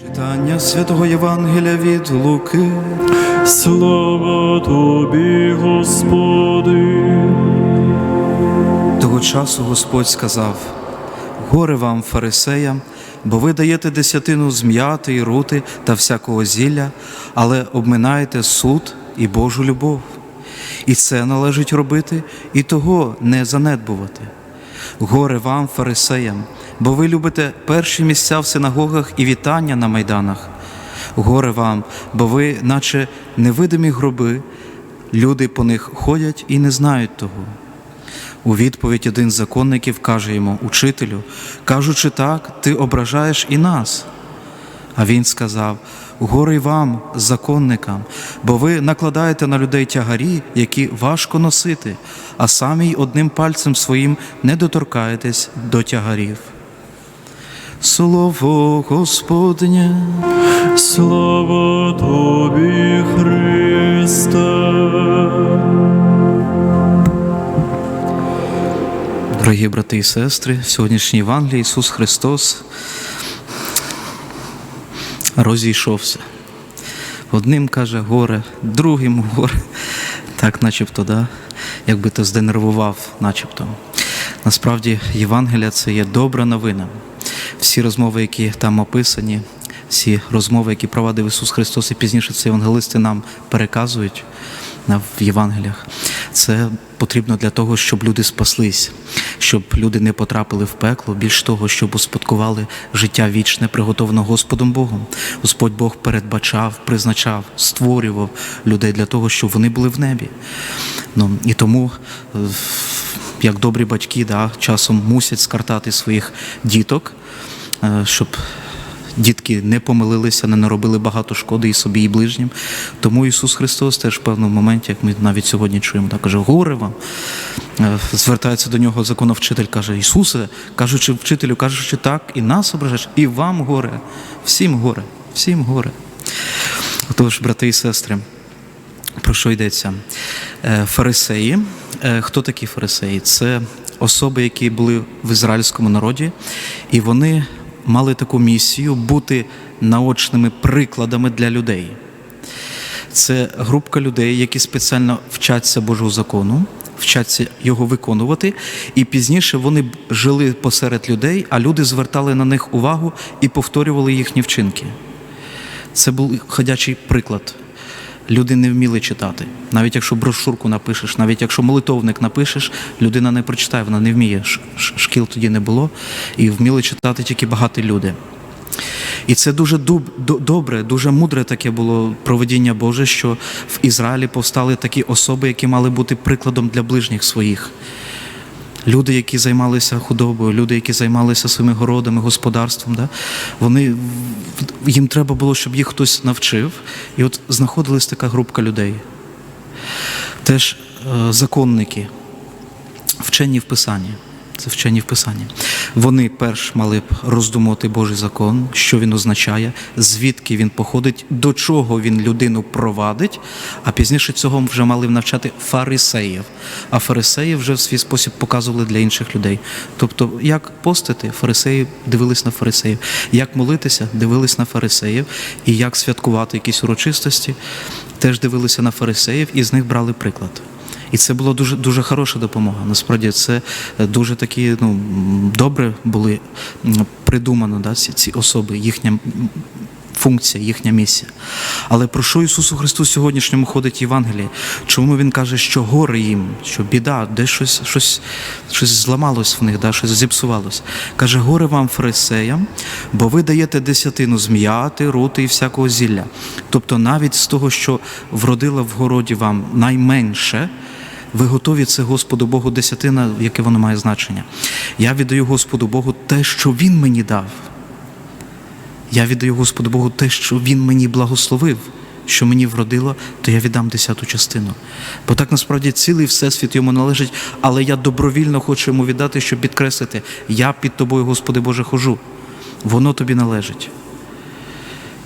Читання святого Євангелія від Луки. Слава тобі, Господи. Того часу Господь сказав: Горе вам, фарисеям, бо ви даєте десятину з м'яти і рути та всякого зілля, але обминаєте суд і Божу любов. І це належить робити, і того не занедбувати. Горе вам, фарисеям, бо ви любите перші місця в синагогах і вітання на майданах. Горе вам, бо ви, наче невидимі гроби, люди по них ходять і не знають того. У відповідь один з законників каже йому, Учителю, кажучи так, ти ображаєш і нас. А він сказав: Горе вам, законникам, бо ви накладаєте на людей тягарі, які важко носити, а самі й одним пальцем своїм не доторкаєтесь до тягарів. Слово Господнє. Слава тобі, Христе. Дорогі брати і сестри, в сьогоднішній Євангелії Ісус Христос розійшовся. Одним каже горе, другим горе, так начебто, да? якби то зденервував, начебто. Насправді Євангелія це є добра новина. Всі розмови, які там описані, всі розмови, які провадив Ісус Христос, і пізніше це євангелисти нам переказують в Євангеліях. Це потрібно для того, щоб люди спаслись, щоб люди не потрапили в пекло, більш того, щоб успадкували життя вічне, приготоване Господом Богом. Господь Бог передбачав, призначав, створював людей для того, щоб вони були в небі. Ну, і тому, е, як добрі батьки, да, часом мусять скартати своїх діток, е, щоб дітки не помилилися, не наробили багато шкоди і собі, і ближнім. Тому Ісус Христос теж в певному моменті, як ми навіть сьогодні чуємо, так каже, горе вам. Е, Звертається до нього законовчитель, каже, Ісусе, кажучи вчителю, кажучи так, і нас ображаєш, і вам горе, всім горе, всім горе. Отож, брати і сестри, про що йдеться? Е, Фарисеї. Е, Хто такі фарисеї? Це особи, які були в ізраїльському народі, і вони мали таку місію бути наочними прикладами для людей. Це групка людей, які спеціально вчаться Божого закону, вчаться його виконувати, і пізніше вони жили посеред людей, а люди звертали на них увагу і повторювали їхні вчинки. Це був ходячий приклад. Люди не вміли читати. Навіть якщо брошурку напишеш, навіть якщо молитовник напишеш, людина не прочитає, вона не вміє. Шкіл тоді не було, і вміли читати тільки багаті люди. І це дуже добре, дуже мудре таке було проведіння Боже, що в Ізраїлі повстали такі особи, які мали бути прикладом для ближніх своїх. Люди, які займалися худобою, люди, які займалися своїми городами, господарством, да? вони, їм треба було, щоб їх хтось навчив. І от знаходилась така групка людей. Теж е, законники, вчені в Писанні. Це вчені в Писанні. Вони перш мали б роздумувати Божий закон, що він означає, звідки він походить, до чого він людину провадить, а пізніше цього вже мали б навчати фарисеїв. А фарисеї вже в свій спосіб показували для інших людей. Тобто, як постити, фарисеї дивились на фарисеїв, як молитися, дивились на фарисеїв, і як святкувати якісь урочистості, теж дивилися на фарисеїв і з них брали приклад. І це була дуже дуже хороша допомога. Насправді це е, дуже такі ну, добре були придумано да, ці, особи, їхня функція, їхня місія. Але про що Ісусу Христу сьогоднішньому ходить Євангеліє? Чому Він каже, що горе їм, що біда, де щось, щось, щось зламалось в них, да, щось зіпсувалось. Каже, горе вам, фарисеям, бо ви даєте десятину з м'яти, рути і всякого зілля. Тобто навіть з того, що вродила в городі вам найменше, ви готові це Господу Богу десятина, яке воно має значення. Я віддаю Господу Богу те, що Він мені дав. Я віддаю Господу Богу те, що Він мені благословив, що мені вродило, то я віддам десяту частину. Бо так насправді цілий всесвіт йому належить, але я добровільно хочу йому віддати, щоб підкреслити, я під тобою, Господи Боже, хожу. Воно тобі належить.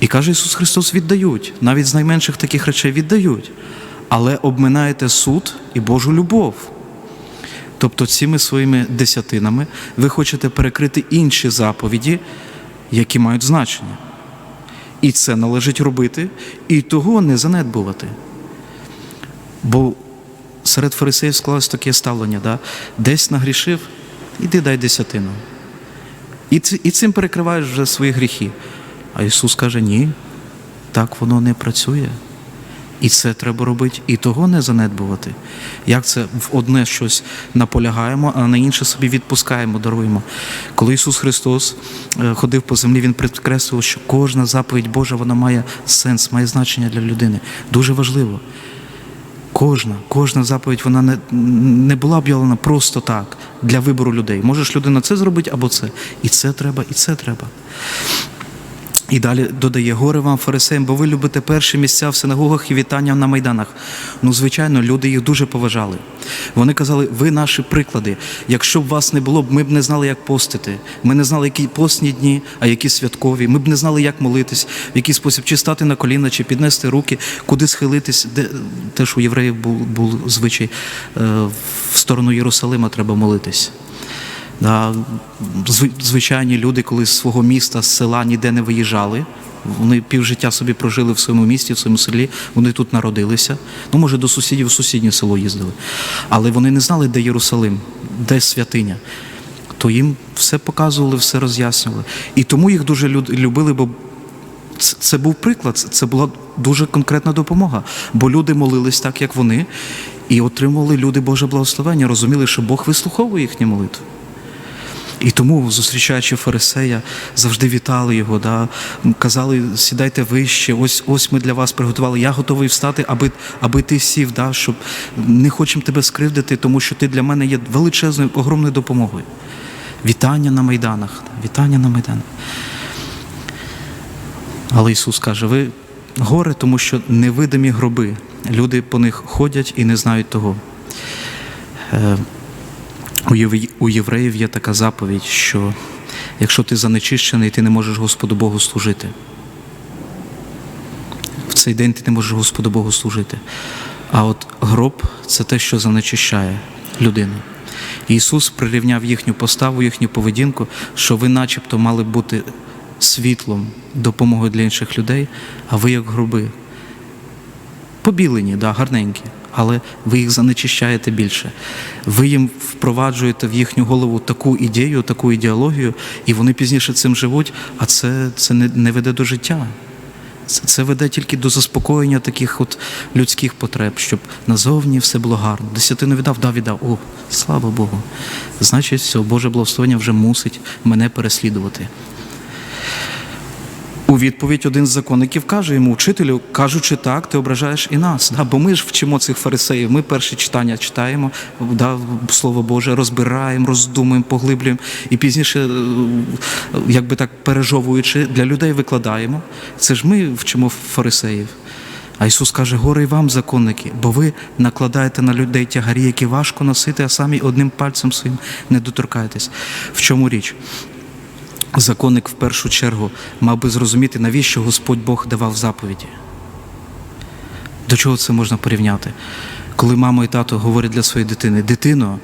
І каже Ісус Христос: віддають, навіть з найменших таких речей віддають. Але обминаєте суд і Божу любов. Тобто цими своїми десятинами ви хочете перекрити інші заповіді, які мають значення. І це належить робити, і того не занедбувати. Бо серед фарисеїв склалось таке ставлення, да? десь нагрішив, іди дай десятину. І, і цим перекриваєш вже свої гріхи. А Ісус каже, ні, так воно не працює. І це треба робити, і того не занедбувати. Як це в одне щось наполягаємо, а на інше собі відпускаємо, даруємо. Коли Ісус Христос е, ходив по землі, Він підкреслював, що кожна заповідь Божа вона має сенс, має значення для людини. Дуже важливо. Кожна, кожна заповідь вона не, не була об'явлена просто так для вибору людей. Можеш людина це зробити або це. І це треба, і це треба. І далі додає горе вам, фарисеям, бо ви любите перші місця в синагогах і вітання на майданах. Ну, звичайно, люди їх дуже поважали. Вони казали, ви наші приклади. Якщо б вас не було, ми б не знали, як постити. Ми не знали, які постні дні, а які святкові. Ми б не знали, як молитись, в який спосіб чи стати на коліна, чи піднести руки, куди схилитись. Де теж у євреїв був, був звичай е, в сторону Єрусалима треба молитись. Звичайні люди, коли з свого міста, з села ніде не виїжджали. Вони півжиття собі прожили в своєму місті, в своєму селі, вони тут народилися. Ну, може, до сусідів в сусіднє село їздили. Але вони не знали, де Єрусалим, де святиня. То їм все показували, все роз'яснювали. І тому їх дуже любили, бо це, був приклад, це була дуже конкретна допомога. Бо люди молились так, як вони, і отримували люди Боже благословення, розуміли, що Бог вислуховує їхні молитви. І тому, зустрічаючи фарисея, завжди вітали його, да? казали, сідайте вище, ось ось ми для вас приготували. Я готовий встати, аби, аби ти сів, да? щоб не хочемо тебе скривдити, тому що ти для мене є величезною, огромною допомогою. Вітання на майданах, вітання на майданах. Але Ісус каже: ви горе, тому що невидимі гроби. Люди по них ходять і не знають того. У євреїв є така заповідь, що якщо ти занечищений, ти не можеш Господу Богу служити. В цей день ти не можеш Господу Богу служити. А от гроб це те, що занечищає людину. Ісус прирівняв їхню поставу, їхню поведінку, що ви начебто мали бути світлом, допомогою для інших людей, а ви як гроби. Побілені, да, гарненькі, але ви їх занечищаєте більше. Ви їм впроваджуєте в їхню голову таку ідею, таку ідеологію, і вони пізніше цим живуть, а це, це не, не веде до життя. Це, веде тільки до заспокоєння таких от людських потреб, щоб назовні все було гарно. Десятину віддав, да, віддав. О, слава Богу. Значить, все, Боже благословення вже мусить мене переслідувати. У відповідь один з законників каже йому, вчителю, кажучи так, ти ображаєш і нас. Да, бо ми ж вчимо цих фарисеїв. Ми перші читання читаємо, да, Слово Боже, розбираємо, роздумуємо, поглиблюємо і пізніше, е, якби так пережовуючи, для людей викладаємо. Це ж ми вчимо фарисеїв. А Ісус каже, горе й вам, законники, бо ви накладаєте на людей тягарі, які важко носити, а самі одним пальцем своїм не доторкаєтесь. В чому річ? Законник в першу чергу мав би зрозуміти, навіщо Господь Бог давав заповіді. До чого це можна порівняти? Коли мама і тато говорять для своєї дитини: дитино,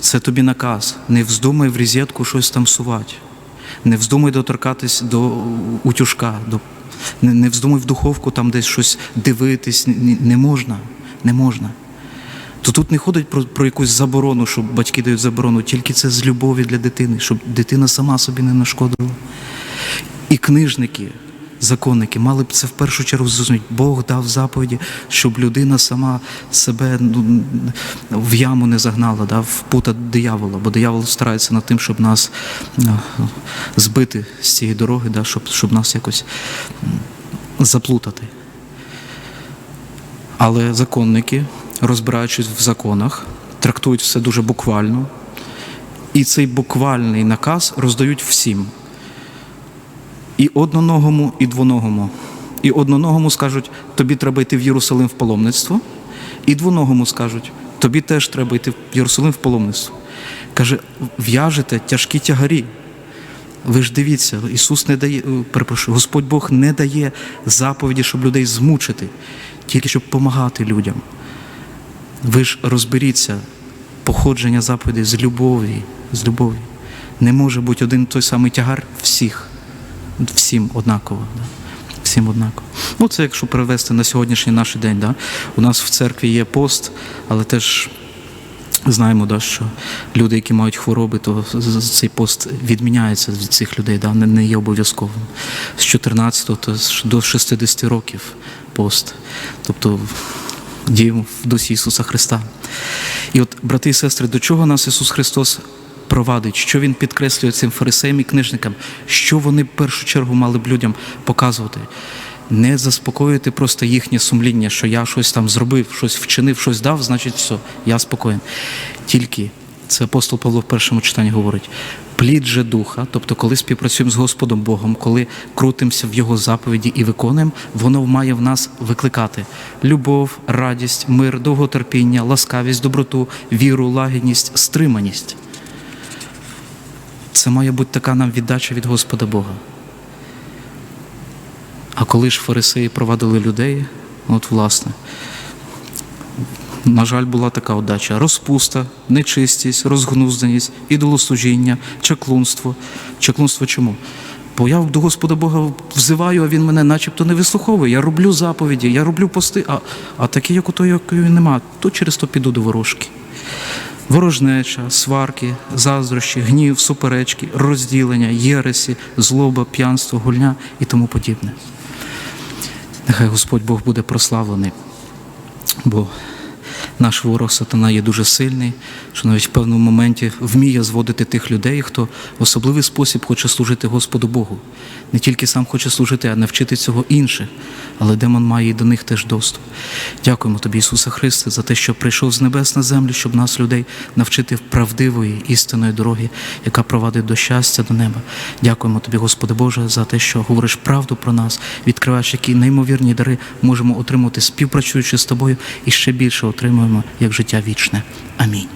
це тобі наказ, не вздумай в різетку щось там сувати, не вздумай доторкатись до утюжка, до... не, вздумай в духовку там десь щось дивитись, не можна, не можна. То тут не ходить про, про якусь заборону, що батьки дають заборону, тільки це з любові для дитини, щоб дитина сама собі не нашкодила. І книжники, законники мали б це в першу чергу зрозуміти. Бог дав заповіді, щоб людина сама себе ну, в яму не загнала, да, в пута диявола, бо диявол старається над тим, щоб нас а, збити з цієї дороги, да, щоб, щоб нас якось заплутати. Але законники, розбираючись в законах, трактують все дуже буквально. І цей буквальний наказ роздають всім. І одноногому, і двоногому. І одноногому скажуть, тобі треба йти в Єрусалим в паломництво, і двоногому скажуть, тобі теж треба йти в Єрусалим в паломництво. Каже, в'яжете тяжкі тягарі. Ви ж дивіться, Ісус не дає, е, перепрошую, Господь Бог не дає заповіді, щоб людей змучити, тільки щоб допомагати людям. Ви ж розберіться, походження заповідей з любові, з любові. Не може бути один той самий тягар всіх, всім однаково. Да? Всім однаково. Ну, це якщо перевести на сьогоднішній наш день. Да? У нас в церкві є пост, але теж знаємо, да, що люди, які мають хвороби, то цей пост відміняється від цих людей, да? не, є обов'язковим. З 14 то до 60 років пост. Тобто діємо в дусі Ісуса Христа. І от, брати і сестри, до чого нас Ісус Христос провадить, що Він підкреслює цим фарисеям і книжникам, що вони в першу чергу мали б людям показувати. Не заспокоювати просто їхнє сумління, що я щось там зробив, щось вчинив, щось дав, значить все, я спокоєн. Тільки це апостол Павло в першому читанні говорить. Плід же духа, тобто, коли співпрацюємо з Господом Богом, коли крутимося в Його заповіді і виконуємо, воно має в нас викликати любов, радість, мир, довготерпіння, ласкавість, доброту, віру, лагідність, стриманість. Це має бути така нам віддача від Господа Бога. А коли ж фарисеї провадили людей, от власне, на жаль, була така отдача: розпуста, нечистість, розгнузданість, ідолослужіння, чаклунство. Чаклунство чому? Бо я до Господа Бога взиваю, а Він мене начебто не вислуховує. Я роблю заповіді, я роблю пости, а, а такі, як у той, якої нема, то через то піду до ворожки. Ворожнеча, сварки, заздрощі, гнів, суперечки, розділення, єресі, злоба, п'янство, гульня і тому подібне. Нехай Господь Бог буде прославлений, бо наш ворог сатана є дуже сильний, що навіть в певному моменті вміє зводити тих людей, хто в особливий спосіб хоче служити Господу Богу. Не тільки сам хоче служити, а навчити цього інших, але демон має і до них теж доступ. Дякуємо тобі, Ісусе Христе, за те, що прийшов з небес на землю, щоб нас, людей, навчити правдивої істинної дороги, яка провадить до щастя, до неба. Дякуємо тобі, Господи Боже, за те, що говориш правду про нас, відкриваєш, які неймовірні дари можемо отримати, співпрацюючи з тобою, і ще більше отримуємо як життя вічне. Амінь.